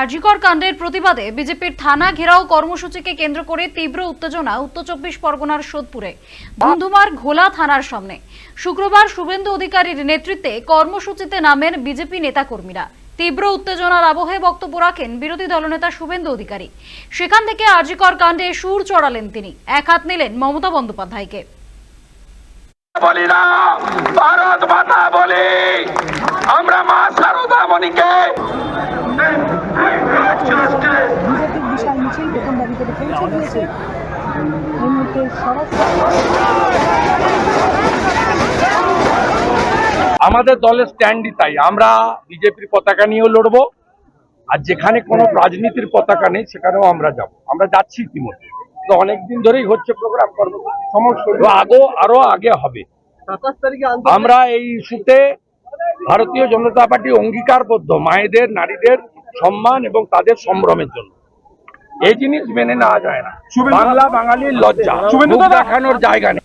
আরজিকর কাণ্ডের প্রতিবাদে বিজেপির থানা ঘেরাও কর্মসূচিকে কেন্দ্র করে তীব্র উত্তেজনা উত্তর চব্বিশ পরগনার সোদপুরে। ধুন্ধুমার ঘোলা থানার সামনে। শুক্রবার শুভেন্দু অধিকারীর নেতৃত্বে কর্মসূচিতে নামেন বিজেপি নেতাকর্মীরা। তীব্র উত্তেজনার আবহে বক্তব্য রাখেন বিরোধী দলনেতা শুভেন্দু অধিকারী। সেখান থেকে আরজিকর কাণ্ডে সুর চড়ালেন তিনি। এক হাত নিলেন মমতা বন্দ্যোপাধ্যায়কে। আমরা মা আমাদের দলের স্ট্যান্ডই তাই। আমরা বিজেপির পতাকা নিয়েও লড়বো আর যেখানে কোনো রাজনীতির পতাকা নেই সেখানেও আমরা যাব। আমরা যাচ্ছি ইতিমধ্যে। তো অনেকদিন ধরেই হচ্ছে প্রোগ্রাম সমস্ত আগো আরও আগে হবে। আমরা এই ইস্যুতে ভারতীয় জনতা পার্টি অঙ্গীকারবদ্ধ। মায়েদের নারীদের সম্মান এবং তাদের সম্ভ্রমের জন্য। এই জিনিস মেনে নেওয়া যায় না। বাংলা বাঙালির লজ্জা। দেখানোর জায়গা নেই।